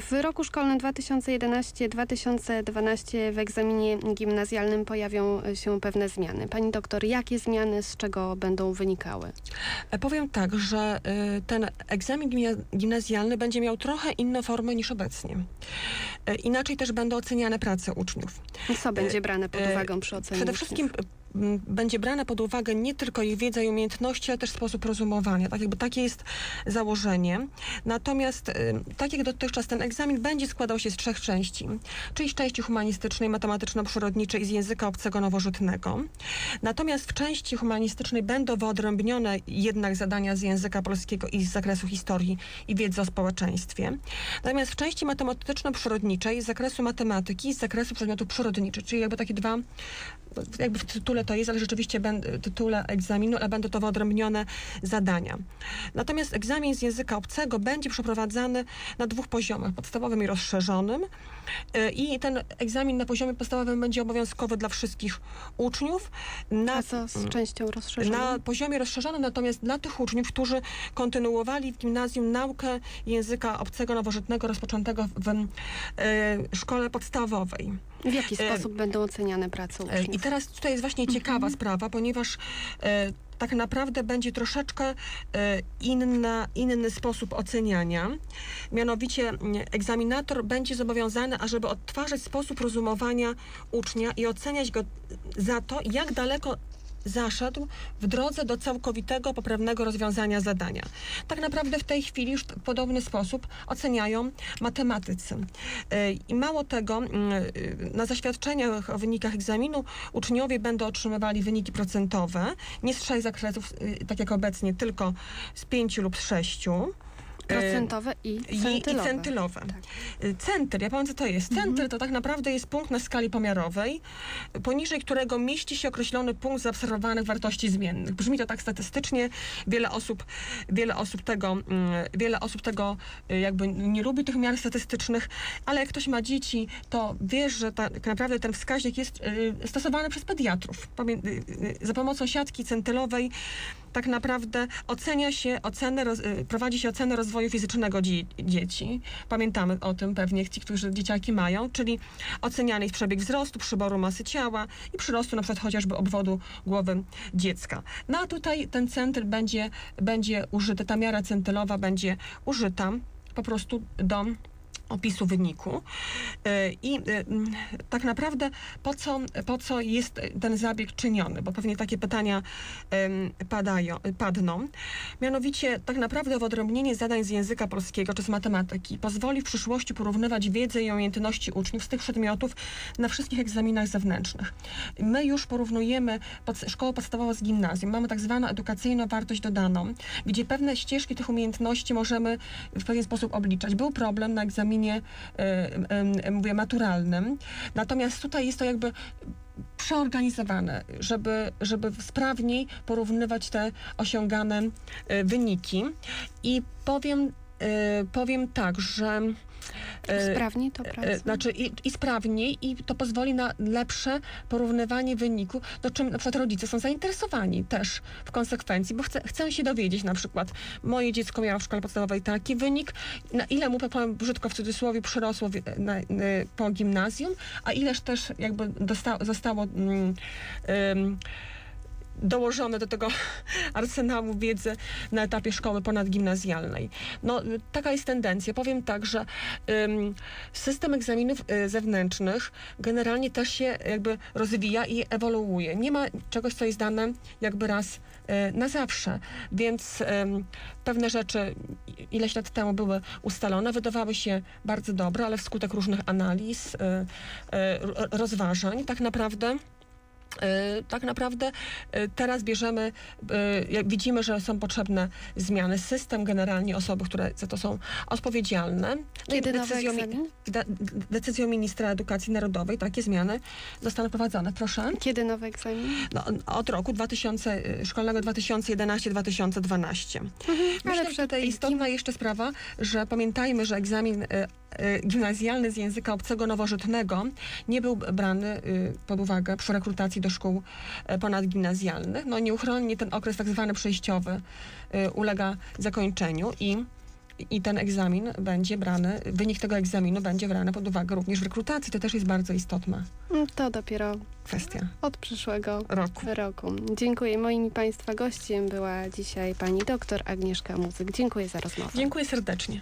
W roku szkolnym 2011-2012 w egzaminie gimnazjalnym pojawią się pewne zmiany. Pani doktor, jakie zmiany, z czego będą wynikały? E, Powiem tak, że y, ten egzamin gimna- gimnazjalny będzie miał trochę inną formę niż obecnie. E, Inaczej też będą oceniane prace uczniów. Co będzie brane pod e, uwagę przy ocenie Przede uczniów? wszystkim m, będzie brane pod uwagę nie tylko ich wiedza i umiejętności, ale też sposób rozumowania. Tak jakby takie jest założenie. Natomiast y, tak jak dotychczas ten egzamin będzie składał się z trzech części, czyli z części humanistycznej, matematyczno-przyrodniczej i z języka obcego nowożytnego. Natomiast w części humanistycznej będą wyodrębnione jednak zadania z języka polskiego i z zakresu historii i wiedzy o społeczeństwie. Natomiast w części matematyczno-przyrodniczej z zakresu matematyki i z zakresu przedmiotów przyrodniczych, czyli jakby takie dwa jakby w tytule to jest, ale rzeczywiście będ- tytule egzaminu, ale będą to wyodrębnione zadania. Natomiast egzamin z języka obcego będzie przeprowadzany na dwóch poziomach, podstawowym i rozszerzonym. Y, I ten egzamin na poziomie podstawowym będzie obowiązkowy dla wszystkich uczniów. Na, A co z częścią rozszerzoną? na poziomie rozszerzonym natomiast dla tych uczniów, którzy kontynuowali w gimnazjum naukę języka obcego nowożytnego rozpoczętego w e, szkole podstawowej. W jaki e, sposób będą oceniane prace E, uczniów? I teraz tutaj jest właśnie ciekawa sprawa, ponieważ e, tak naprawdę będzie troszeczkę inna, inny sposób oceniania. Mianowicie egzaminator będzie zobowiązany, ażeby odtwarzać sposób rozumowania ucznia i oceniać go za to, jak daleko zaszedł w drodze do całkowitego, poprawnego rozwiązania zadania. Tak naprawdę w tej chwili już w podobny sposób oceniają matematycy. E, I mało tego, mm, e, na zaświadczeniach o wynikach egzaminu uczniowie będą otrzymywali wyniki procentowe, nie z trzech zakresów, e, tak jak obecnie, tylko z pięciu lub z sześciu. Procentowe i I, i centylowe. centylowe. Tak. Centyl, ja powiem co to jest. Centyl to tak naprawdę jest punkt na skali pomiarowej, poniżej którego mieści się określony punkt zaobserwowanych wartości zmiennych. Brzmi to tak statystycznie, wiele osób, wiele osób tego, mm, wiele osób tego y, jakby nie lubi tych miar statystycznych, ale jak ktoś ma dzieci, to wie, że tak naprawdę ten wskaźnik jest y, stosowany przez pediatrów. Za pomocą siatki centylowej tak naprawdę ocenia się ocenę, roz, y, prowadzi się ocenę rozwoju fizycznego dzie, dzieci. Pamiętamy o tym pewnie ci, którzy dzieciaki mają, czyli oceniany jest przebieg wzrostu, przyboru masy ciała i przyrostu na przykład chociażby obwodu głowy dziecka. No a tutaj ten centyl będzie, będzie użyty, ta miara centylowa będzie użyta po prostu do opisu wyniku. E, I e, tak naprawdę po co, po co jest ten zabieg czyniony? Bo pewnie takie pytania padają, padną. Mianowicie tak naprawdę wyodrębnienie zadań z języka polskiego czy z matematyki pozwoli w przyszłości porównywać wiedzę i umiejętności uczniów z tych przedmiotów na wszystkich egzaminach zewnętrznych. My już porównujemy pod, szkołę podstawową z gimnazjum. Mamy tak zwaną edukacyjną wartość dodaną, gdzie pewne ścieżki tych umiejętności możemy w pewien sposób obliczać. Był problem na egzaminie e, e, mówię, maturalnym. Natomiast tutaj jest to jakby przeorganizowane, żeby, żeby sprawniej porównywać te osiągane e, wyniki. I powiem, e, powiem tak, że Sprawniej to E, praca? Znaczy i, i sprawniej i to pozwoli na lepsze porównywanie wyniku, do czym na przykład rodzice są zainteresowani też w konsekwencji, bo chce, chcą się dowiedzieć na przykład, moje dziecko miało w szkole podstawowej taki wynik, na ile mu, powiem brzydko w cudzysłowie, przyrosło w- na, na, po gimnazjum, a ileż też jakby dosta, zostało mm, dołożone do tego arsenału wiedzy na etapie szkoły ponadgimnazjalnej. No, taka jest tendencja. Powiem tak, że ym, system egzaminów y, zewnętrznych generalnie też się jakby rozwija i ewoluuje. Nie ma czegoś, co jest dane jakby raz y, na zawsze, więc ym, pewne rzeczy ileś lat temu były ustalone, wydawały się bardzo dobre, ale wskutek różnych analiz, y, y, ro- rozważań, tak naprawdę tak naprawdę e, teraz bierzemy, e, widzimy, że są potrzebne zmiany. System, generalnie osoby, które za to są odpowiedzialne. No Kiedy decyzją, decyzją ministra edukacji narodowej takie zmiany zostaną wprowadzone. Proszę. Kiedy nowy egzamin? No, od roku 2000, e, szkolnego 2011-2012. Myślę, ale że tym istotna jeszcze sprawa, że pamiętajmy, że egzamin e, e, gimnazjalny z języka obcego nowożytnego nie był brany e, pod uwagę przy rekrutacji do szkół e, ponadgimnazjalnych. No nieuchronnie ten okres tak zwany przejściowy ulega zakończeniu i i ten egzamin będzie brany, wynik tego egzaminu będzie brany pod uwagę również w rekrutacji. To też jest bardzo istotna Mm, To dopiero kwestia od przyszłego roku. roku. Dziękuję. Moim Państwa gościem była dzisiaj pani doktor Agnieszka Muzyk. Dziękuję za rozmowę. Dziękuję serdecznie.